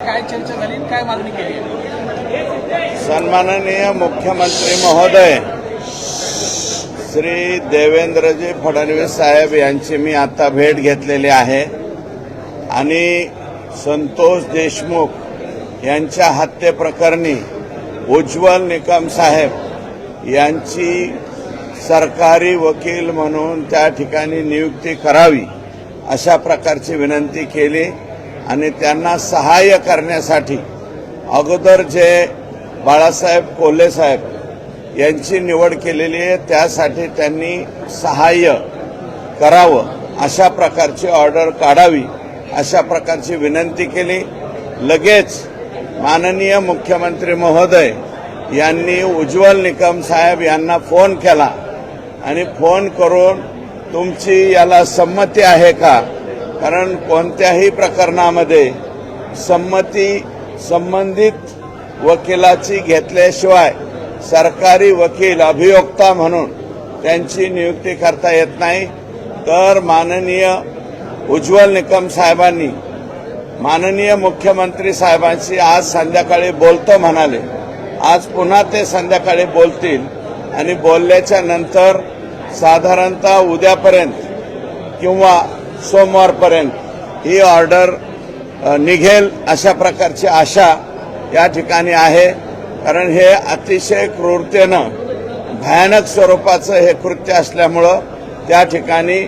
काय चर्चा झाली? काय मागणी केली? सन्माननीय मुख्यमंत्री महोदय श्री देवेंद्रजी फडणवीस साहेब यांची मी आता भेट घेतलेली आहे. आणि संतोष देशमुख यांच्या हत्येप्रकरणी उज्ज्वल निकम साहेब यांची सरकारी वकील म्हणून त्या ठिकाणी नियुक्ती करावी अशा प्रकारची विनंती केली. आणि त्यांना सहाय्य करण्यासाठी अगोदर जे बाळासाहेब कोल्हे साहेब यांची निवड केलेली आहे त्यासाठी त्यांनी सहाय्य करावं अशा प्रकारची ऑर्डर काढावी अशा प्रकारची विनंती केली. लगेच माननीय मुख्यमंत्री महोदय यांनी उज्ज्वल निकम साहेब यांना फोन केला आणि फोन करून तुमची याला संमती आहे का? कारण कोणत्याही प्रकरणामध्ये संमती संबंधित वकिलाची घेतल्याशिवाय सरकारी वकील अभियोक्ता म्हणून त्यांची नियुक्ती करता येत नाही. तर माननीय उज्ज्वल निकम साहेबांनी माननीय मुख्यमंत्री साहेबांशी आज संध्याकाळी बोलतो म्हणाले. आज पुन्हा ते संध्याकाळी बोलतील आणि बोलल्याच्या नंतर साधारणतः उद्यापर्यंत किंवा सोमवारपर्यंत ही ऑर्डर निघेल अशा प्रकारची आशा या ठिकाणी आहे. कारण हे अतिशय क्रूरतेनं भयानक स्वरूपाचं हे कृत्य असल्यामुळं त्या ठिकाणी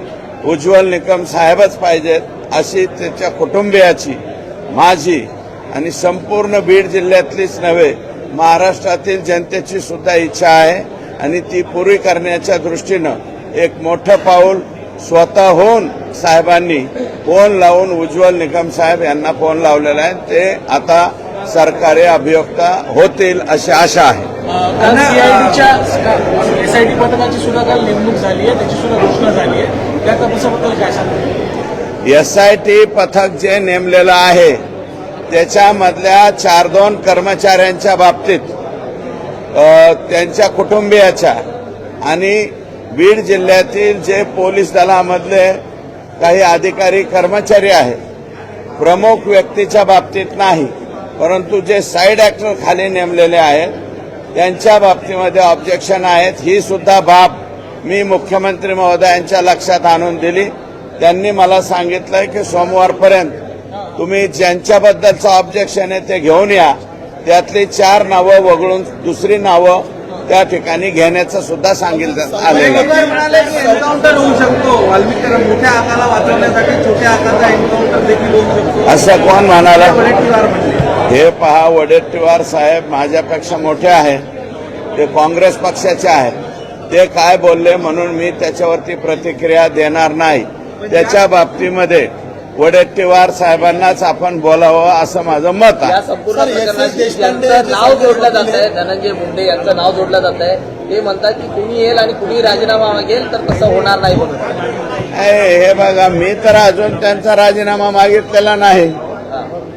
उज्ज्वल निकम साहेबच पाहिजेत अशी त्याच्या कुटुंबियाची माझी आणि संपूर्ण बीड जिल्ह्यातलीच नव्हे महाराष्ट्रातील जनतेची सुद्धा इच्छा आहे. आणि ती पुरी करण्याच्या दृष्टीनं एक मोठं पाऊल स्वतःहून साहेबांनी फोन लावून उज्ज्वल निकम साहेब यांना फोन लावलेला आहे. ते आता सरकारी अभियोक्ता होतील अशी आशा आहे. एसआयटी पथकाची सुद्धा काल नेमणूक झाली आहे त्याची सुद्धा घोषणा झाली आहे. त्या तपासाबद्दल काय सांगतो एस आय टी पथक जे नेमलेलं आहे त्याच्यामधल्या चार दोन कर्मचाऱ्यांच्या बाबतीत अ, त्यांच्या कुटुंबियाच्या आणि बीड जिल्ह्यातील जे पोलीस दलामधले काही अधिकारी कर्मचारी आहेत प्रमुख व्यक्तीच्या बाबतीत नाही परंतु जे साईड ऍक्टर खाली नेमलेले आहेत त्यांच्या बाबतीमध्ये ऑब्जेक्शन आहेत. ही सुद्धा बाब मी मुख्यमंत्री महोदयांच्या लक्षात आणून दिली. त्यांनी मला सांगितलंय की सोमवारपर्यंत तुम्ही ज्यांच्याबद्दलचं ऑब्जेक्शन आहे ते घेऊन या. त्यातली चार नावं वगळून दुसरी नावं त्या ठिकाणी घेण्याचं सुद्धा सांगितलं आलेलं आहे. असं कोण म्हणाला? हे पहा वडेट्टीवार साहेब माझ्यापेक्षा मोठे आहेत. ते काँग्रेस पक्षाचे आहेत. ते काय बोलले म्हणून मी त्याच्यावरती प्रतिक्रिया देणार नाही. त्याच्या बाबतीमध्ये वडेट्टीवार साहेबांनाच आपण बोलावं असं माझं मत आहे. या संपूर्ण प्रकरणात ज्यांचं नाव जोडलं जात आहे. धनंजय मुंडे यांचं नाव जोडलं जात आहे ते म्हणतात की कुणी येईल आणि कुणी राजीनामा मागेल तर तसं होणार नाही म्हणून. हे बघा मी तर अजून त्यांचा राजीनामा मागितलेला नाही.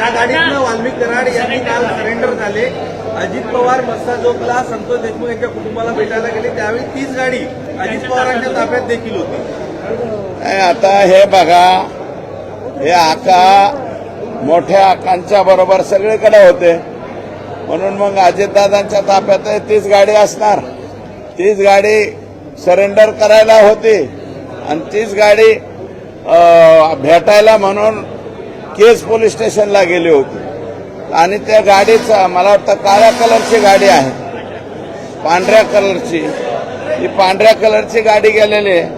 त्या गाडीतनं वाल्मिक कराड यांनी काल सरेंडर झाले. अजित पवार मस्ता जोगला संतोष देशमुख यांच्या कुटुंबाला भेटायला गेले. त्यावेळी तीच गाडी अजित पवारांच्या ताब्यात देखील होती. आता हे बघा हे आका मोठ्या आकांच्या बरोबर सगळीकडे होते. म्हणून मग अजितदादांच्या ताब्यात आहे तीच गाडी असणार. तीच गाडी सरेंडर करायला होती. आणि तीच गाडी भेटायला म्हणून केस पोलीस स्टेशनला गेली होती. आणि त्या गाडीचा मला वाटतं काळ्या कलरची गाडी आहे. पांढऱ्या कलरची. ही पांढऱ्या कलरची गाडी गेलेली आहे.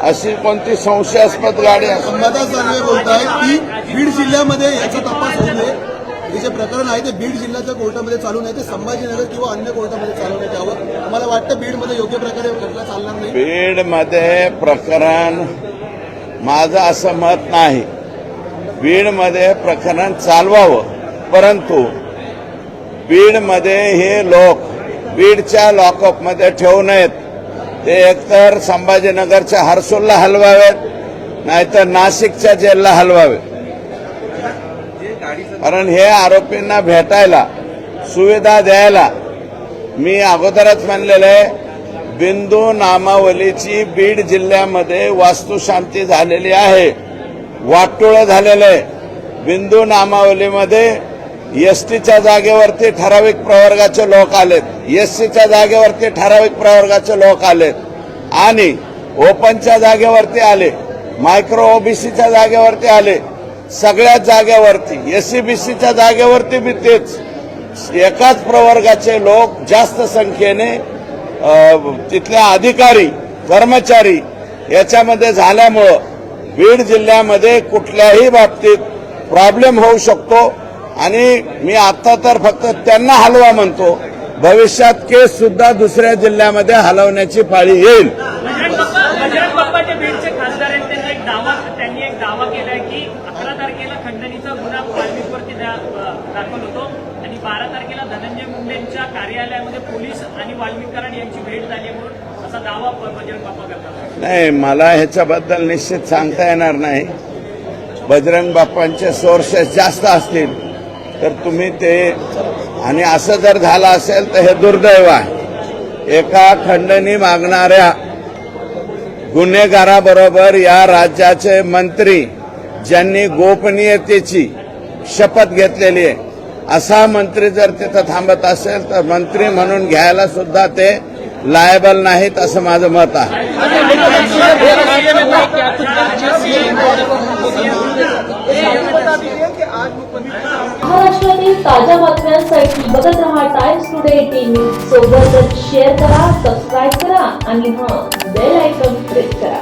अशी कोणती संशयास्पद गाडी अंबादास दानवे बोलत आहेत की बीड जिल्ह्यामध्ये याचा तपास नये हे जे प्रकरण आहे ते बीड जिल्ह्याच्या कोर्टामध्ये चालू नाही ते संभाजीनगर किंवा अन्य कोर्टामध्ये चालवण्यात यावं मला वाटतं बीडमध्ये योग्य प्रकारे खटला चालणार नाही. बीडमध्ये प्रकरण माझं असं मत नाही. बीडमध्ये प्रकरण चालवावं. परंतु बीडमध्ये हे लोक बीडच्या लॉकअपमध्ये ठेवू नयेत. ते एकतर संभाजीनगरच्या हर्सूलला हलवावेत नाहीतर नाशिकच्या जेलला हलवावे कारण हे आरोपींना भेटायला सुविधा द्यायला मी अगोदरच म्हणलेलं आहे बिंदू नामावलीची बीड जिल्ह्यामध्ये वास्तुशांती झालेली आहे. वाटोळं झालेलं आहे. बिंदू नामावलीमध्ये एसटीच्या जागेवरती ठराविक प्रवर्गाचे लोक आलेत. एससीच्या जागेवरती ठराविक प्रवर्गाचे लोक आलेत. आणि ओपनच्या जागेवरती आले मायक्रो ओबीसीच्या जागेवरती आले. सगळ्याच जागेवरती एससीबीसीच्या जागेवरती बी तेच. एकाच प्रवर्गाचे लोक जास्त संख्येने तिथल्या अधिकारी कर्मचारी याच्यामध्ये झाल्यामुळं बीड जिल्ह्यामध्ये कुठल्याही बाबतीत प्रॉब्लेम होऊ शकतो. आणि मी आता तर फक्त त्यांना हलवा म्हणतो. भविष्यात केस सुद्धा दुसऱ्या जिल्ह्यामध्ये हलवण्याची पाळी येईल बजरंग बाप्पा बजरंग बाप्पाचे बीडचे खासदार आहेत त्यांनी एक दावा त्यांनी एक दावा केलाय की अकरा तारखेला खंडणीचा गुन्हा वाल्मिकवरती दा- अ, दाखल होतो आणि बारा तारखेला धनंजय मुंडेंच्या कार्यालयामध्ये पोलीस आणि वाल्मिकरण यांची भेट झाली म्हणून असा दावा बजरंग बाप्पा करतात. नाही मला ह्याच्याबद्दल निश्चित सांगता येणार नाही. बजरंग बाप्पांचे सोर्सेस जास्त असतील तर तुम्ही ते आणि असं जर झालं असेल तर हे दुर्दैव आहे. एका खंडणी मागणाऱ्या गुन्हेगाराबरोबर या राज्याचे मंत्री ज्यांनी गोपनीयतेची शपथ घेतलेली आहे असा मंत्री जर तिथं थांबत असेल तर मंत्री म्हणून घ्यायला सुद्धा ते लायबल नाहीत असं माझं मत आहे. महाराष्ट्रातील ताज्या बातम्यांसाठी बघत रहा टाइम्स टुडे टीव्ही सोबतच शेअर करा सबस्क्राईब करा आणि हा बेल आयकॉन प्रेस करा.